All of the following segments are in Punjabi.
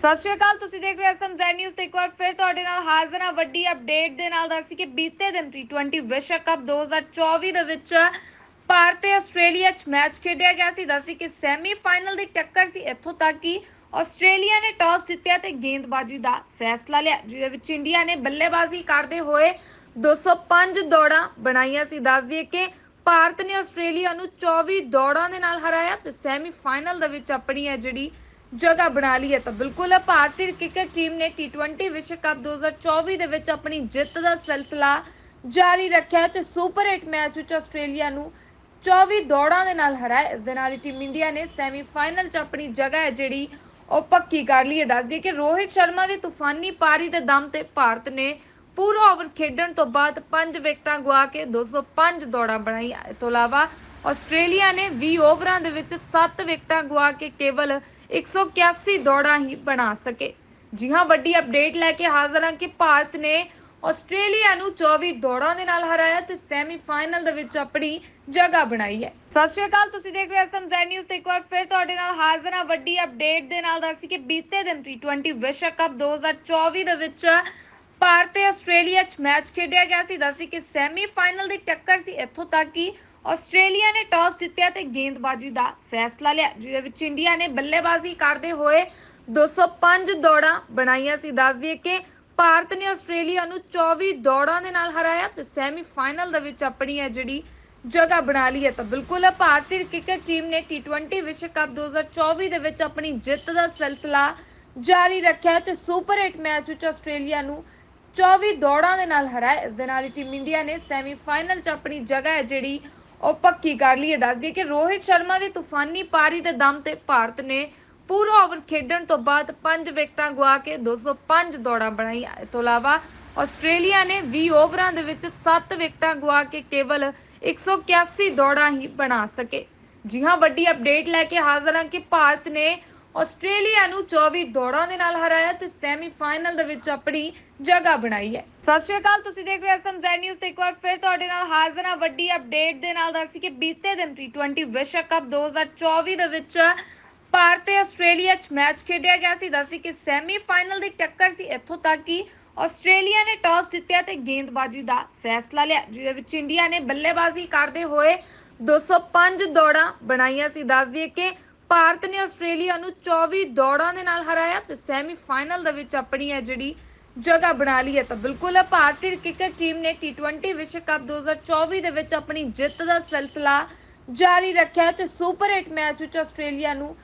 ਸਤਿ ਸ਼੍ਰੀ ਅਕਾਲ, ਤੁਸੀਂ ਦੇਖ ਰਹੇ ਹੋ ਸਮਝੈ ਨਿਊਜ਼ ਤੇ ਇੱਕ ਵਾਰ ਫਿਰ ਤੁਹਾਡੇ ਨਾਲ ਹਾਜ਼ਰ ਹਾਂ। ਵੱਡੀ ਅਪਡੇਟ ਦੇ ਨਾਲ ਦੱਸੀ ਕਿ ਬੀਤੇ ਦਿਨ T20 ਵਿਸ਼ਵ ਕੱਪ 2024 ਦੇ ਵਿੱਚ ਭਾਰਤ ਤੇ ਆਸਟ੍ਰੇਲੀਆ 'ਚ ਮੈਚ ਖੇਡਿਆ ਗਿਆ ਸੀ। ਦੱਸੀ ਕਿ ਸੈਮੀਫਾਈਨਲ ਦੀ ਟੱਕਰ ਸੀ ਇੱਥੋਂ ਤੱਕ ਕਿ ਆਸਟ੍ਰੇਲੀਆ ਨੇ ਟਾਸ ਜਿੱਤਿਆ ਤੇ ਗੇਂਦਬਾਜ਼ੀ ਦਾ ਫੈਸਲਾ ਲਿਆ, ਜਿਹਦੇ ਵਿੱਚ ਇੰਡੀਆ ਨੇ ਬੱਲੇਬਾਜ਼ੀ ਕਰਦੇ ਹੋਏ 205 ਦੌੜਾਂ ਬਣਾਈਆਂ ਸੀ। ਦੱਸ ਦਈਏ ਕਿ ਭਾਰਤ ਨੇ ਆਸਟ੍ਰੇਲੀਆ ਨੂੰ 24 ਦੌੜਾਂ ਦੇ ਨਾਲ ਹਰਾਇਆ ਤੇ ਸੈਮੀਫਾਈਨਲ ਦੇ ਵਿੱਚ ਆਪਣੀ ਹੈ ਜਿਹੜੀ ਜਗ੍ਹਾ ਬਣਾ ਲਈ ਹੈ ਤਾਂ ਬਿਲਕੁਲ ਭਾਰਤੀ ਕ੍ਰਿਕਟ ਟੀਮ ਨੇ T20 ਵਿਸ਼ਵ ਕੱਪ 2024 ਦੇ ਵਿੱਚ ਆਪਣੀ ਜਿੱਤ ਦਾ ਸਿਲਸਿਲਾ ਜਾਰੀ ਰੱਖਿਆ ਤੇ ਸੁਪਰ 8 ਮੈਚ ਵਿੱਚ ਆਸਟ੍ਰੇਲੀਆ ਨੂੰ 24 ਦੌੜਾਂ ਦੇ ਨਾਲ ਹਰਾਇਆ। ਇਸ ਦੇ ਨਾਲ ਹੀ ਟੀਮ ਇੰਡੀਆ ਨੇ ਸੈਮੀਫਾਈਨਲ 'ਚ ਆਪਣੀ ਜਗ੍ਹਾ ਹੈ ਜਿਹੜੀ ਉਹ ਪੱਕੀ ਕਰ ਲਈ ਹੈ। ਦੱਸ ਦਈਏ ਕਿ ਰੋਹਿਤ ਸ਼ਰਮਾ ਦੀ ਤੂਫਾਨੀ ਪਾਰੀ ਦੇ ਦਮ ਤੇ ਭਾਰਤ ਨੇ ਪੂਰਾ ਓਵਰ ਖੇਡਣ ਤੋਂ ਬਾਅਦ 5 ਵਿਕਟਾਂ ਗਵਾ ਕੇ 205 ਦੌੜਾਂ ਬਣਾਈਆਂ। ਇਸ ਤੋਂ ਇਲਾਵਾ ਆਸਟ੍ਰੇਲੀਆ ਨੇ 20 ਓਵਰਾਂ ਦੇ ਵਿੱਚ 7 ਵਿਕਟਾਂ ਗਵਾ ਕੇ ਕੇਵਲ 181 ਦੌੜਾਂ ਹੀ ਬਣਾ ਸਕੇ। ਜੀ ਹਾਂ, ਵੱਡੀ ਅਪਡੇਟ ਲੈ ਕੇ ਹਾਜ਼ਰ ਹਾਂ ਕਿ ਭਾਰਤ ਨੇ ਆਸਟ੍ਰੇਲੀਆ ਨੂੰ 24 ਦੌੜਾਂ ਦੇ ਨਾਲ ਹਰਾਇਆ ਤੇ ਸੈਮੀਫਾਈਨਲ ਦੇ ਵਿੱਚ ਆਪਣੀ ਜਗ੍ਹਾ ਬਣਾਈ ਹੈ। ਸਤਿ ਸ਼੍ਰੀ ਅਕਾਲ, ਤੁਸੀਂ ਦੇਖ ਰਹੇ ਹੋ ਸਮਝੈ ਨਿਊਜ਼ ਤੇ ਇੱਕ ਵਾਰ ਫਿਰ ਤੁਹਾਡੇ ਨਾਲ ਹਾਜ਼ਰ ਹਾਂ। ਵੱਡੀ ਅਪਡੇਟ ਦੇ ਨਾਲ ਦੱਸੀ ਕਿ ਬੀਤੇ ਦਿਨ T20 ਵਿਸ਼ਵ ਕੱਪ 2024 ਦੇ ਵਿੱਚ ਭਾਰਤ ਤੇ ਆਸਟ੍ਰੇਲੀਆ 'ਚ ਮੈਚ ਖੇਡਿਆ ਗਿਆ ਸੀ। ਦੱਸੀ ਕਿ ਸੈਮੀਫਾਈਨਲ ਦੀ ਟੱਕਰ ਸੀ। ਇੱਥੋਂ ਤੱਕ ਕਿ ਆਸਟ੍ਰੇਲੀਆ ਨੇ ਟਾਸ ਜਿੱਤਿਆ ਤੇ ਗੇਂਦਬਾਜ਼ੀ ਦਾ ਫੈਸਲਾ ਲਿਆ, ਜਿਹਦੇ ਵਿੱਚ ਇੰਡੀਆ ਨੇ ਬੱਲੇਬਾਜ਼ੀ ਕਰਦੇ ਹੋਏ 205 ਦੌੜਾਂ ਬਣਾਈਆਂ ਸੀ। ਦੱਸ ਦਈਏ ਕਿ ਭਾਰਤ ਨੇ ਆਸਟ੍ਰੇਲੀਆ ਨੂੰ 24 ਦੌੜਾਂ ਦੇ ਨਾਲ ਹਰਾਇਆ ਤੇ ਸੈਮੀਫਾਈਨਲ ਦੇ ਵਿੱਚ ਆਪਣੀ ਹੈ ਜਿਹੜੀ ਜਗ੍ਹਾ ਬਣਾ ਲਈ ਹੈ ਤਾਂ ਬਿਲਕੁਲ ਭਾਰਤੀ ਕ੍ਰਿਕਟ ਟੀਮ ਨੇ T20 ਵਿਸ਼ਵ ਕੱਪ 2024 ਦੇ ਵਿੱਚ ਆਪਣੀ ਜਿੱਤ ਦਾ ਸਿਲਸਿਲਾ ਜਾਰੀ ਰੱਖਿਆ ਤੇ ਸੁਪਰ 8 ਮੈਚ ਵਿੱਚ ਆਸਟ੍ਰੇਲੀਆ ਨੂੰ 24 ਦੌੜਾਂ ਦੇ ਨਾਲ ਹਰਾਇਆ। ਇਸ ਦੇ ਨਾਲ ਹੀ ਟੀਮ ਇੰਡੀਆ ਨੇ ਸੈਮੀਫਾਈਨਲ 'ਚ ਆਪਣੀ ਜਗ੍ਹਾ ਹੈ ਜਿਹੜੀ ਉਹ ਪੱਕੀ ਕਰ ਲਈ ਹੈ, ਦੱਸ ਦਈਏ ਕਿ ਰੋਹਿਤ ਸ਼ਰਮਾ ਦੀ ਤੂਫਾਨੀ ਪਾਰੀ ਦੇ ਦਮ ਤੇ ਭਾਰਤ ਨੇ ਪੂਰਾ ਓਵਰ ਖੇਡਣ ਤੋਂ ਬਾਅਦ 5 ਵਿਕਟਾਂ ਗਵਾ ਕੇ 205 ਦੌੜਾਂ ਬਣਾਈਆਂ। ਇਸ ਤੋਂ ਇਲਾਵਾ ਆਸਟ੍ਰੇਲੀਆ ਨੇ 20 ਓਵਰਾਂ ਦੇ ਵਿੱਚ 7 ਵਿਕਟਾਂ ਗਵਾ ਕੇ ਕੇਵਲ 181 ਦੌੜਾਂ ਹੀ ਬਣਾ ਸਕੇ। ਜੀ ਹਾਂ, ਵੱਡੀ ਅਪਡੇਟ ਲੈ ਕੇ ਹਾਜ਼ਰ ਹਾਂ ਕਿ ਭਾਰਤ ਨੇ ਆਸਟ੍ਰੇਲੀਆ ਨੂੰ 24 ਦੌੜਾਂ ਦੇ ਨਾਲ ਹਰਾਇਆ ਤੇ ਸੈਮੀਫਾਈਨਲ ਦੇ ਵਿੱਚ ਆਪਣੀ ਜਗ੍ਹਾ ਬਣਾਈ ਹੈ। ਸਤਿ ਸ਼੍ਰੀ ਅਕਾਲ, ਤੁਸੀਂ ਦੇਖ ਰਹੇ ਹੋ ਸਮਝੈ ਨਿਊਜ਼ ਤੇ ਇੱਕ ਵਾਰ ਫਿਰ ਤੁਹਾਡੇ ਨਾਲ ਹਾਜ਼ਰ ਹਾਂ। ਵੱਡੀ ਅਪਡੇਟ ਦੇ ਨਾਲ ਦੱਸੀ ਕਿ ਬੀਤੇ ਦਿਨ T20 ਵਿਸ਼ਵ ਕੱਪ 2024 ਦੇ ਵਿੱਚ ਭਾਰਤ ਤੇ ਆਸਟ੍ਰੇਲੀਆ 'ਚ ਮੈਚ ਖੇਡਿਆ ਗਿਆ ਸੀ। ਦੱਸੀ ਕਿ ਸੈਮੀਫਾਈਨਲ ਦੀ ਟੱਕਰ ਸੀ। ਇੱਥੋਂ ਤੱਕ ਕਿ ਆਸਟ੍ਰੇਲੀਆ ਨੇ ਟਾਸ ਜਿੱਤਿਆ ਤੇ ਗੇਂਦਬਾਜ਼ੀ ਦਾ ਫੈਸਲਾ ਲਿਆ, ਜਿਹਦੇ ਵਿੱਚ ਇੰਡੀਆ ਨੇ ਬੱਲੇਬਾਜ਼ੀ ਕਰਦੇ ਹੋਏ 205 ਦੌੜਾਂ ਬਣਾਈਆਂ ਸੀ। ਦੱਸ ਦਈਏ ਕਿ ਭਾਰਤ ਨੇ ਆਸਟ੍ਰੇਲੀਆ ਨੂੰ 24 ਦੌੜਾਂ ਦੇ ਨਾਲ ਹਰਾਇਆ ਤੇ ਸੈਮੀਫਾਈਨਲ ਦੇ ਵਿੱਚ ਆਪਣੀ ਹੈ ਜਿਹੜੀ ਜਗ੍ਹਾ ਬਣਾ ਲਈ ਹੈ ਤਾਂ ਬਿਲਕੁਲ ਭਾਰਤੀ ਕ੍ਰਿਕਟ ਟੀਮ ਨੇ T20 ਵਿਸ਼ਵ ਕੱਪ 2024 ਦੇ ਵਿੱਚ ਆਪਣੀ ਜਿੱਤ ਦਾ ਸਿਲਸਿਲਾ ਜਾਰੀ ਰੱਖਿਆ ਤੇ ਸੁਪਰ 8 ਮੈਚ ਵਿੱਚ ਆਸਟ੍ਰੇਲੀਆ ਨੂੰ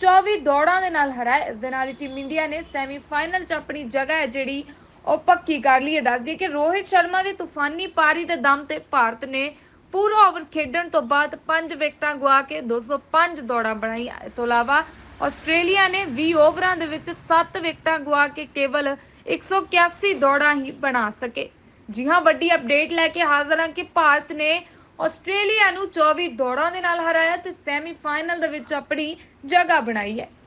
24 ਦੌੜਾਂ ਦੇ ਨਾਲ ਹਰਾਇਆ। ਇਸ ਦੇ ਨਾਲ ਹੀ ਟੀਮ ਇੰਡੀਆ ਨੇ ਸੈਮੀਫਾਈਨਲ 'ਚ ਆਪਣੀ ਜਗ੍ਹਾ ਹੈ ਜਿਹੜੀ ਉਹ ਪੱਕੀ ਕਰ ਲਈ ਹੈ। ਦੱਸ ਦਈਏ ਕਿ ਰੋਹਿਤ ਸ਼ਰਮਾ ਦੀ ਤੂਫਾਨੀ ਪਾਰੀ ਦੇ ਦਮ ਤੇ ਭਾਰਤ ਨੇ ਪੂਰਾ ਓਵਰ ਖੇਡਣ ਤੋਂ ਬਾਅਦ 5 ਵਿਕਟਾਂ ਗਵਾ ਕੇ 205 ਦੌੜਾਂ ਬਣਾਈਆਂ ਇਸ ਤੋਂ ਇਲਾਵਾ ਆਸਟ੍ਰੇਲੀਆ ਨੇ 20 ਓਵਰਾਂ ਦੇ ਵਿੱਚ 7 ਵਿਕਟਾਂ ਗਵਾ ਕੇ ਕੇਵਲ 181 ਦੌੜਾਂ ਹੀ ਬਣਾ ਸਕੇ। ਜੀ ਹਾਂ, ਵੱਡੀ ਅਪਡੇਟ ਲੈ ਕੇ ਹਾਜ਼ਰ ਹਾਂ ਕਿ ਭਾਰਤ ਨੇ ਆਸਟ੍ਰੇਲੀਆ ਨੂੰ 24 ਦੌੜਾਂ ਦੇ ਨਾਲ ਹਰਾਇਆ ਤੇ ਸੈਮੀਫਾਈਨਲ ਦੇ ਵਿੱਚ ਆਪਣੀ ਜਗ੍ਹਾ ਬਣਾਈ ਹੈ।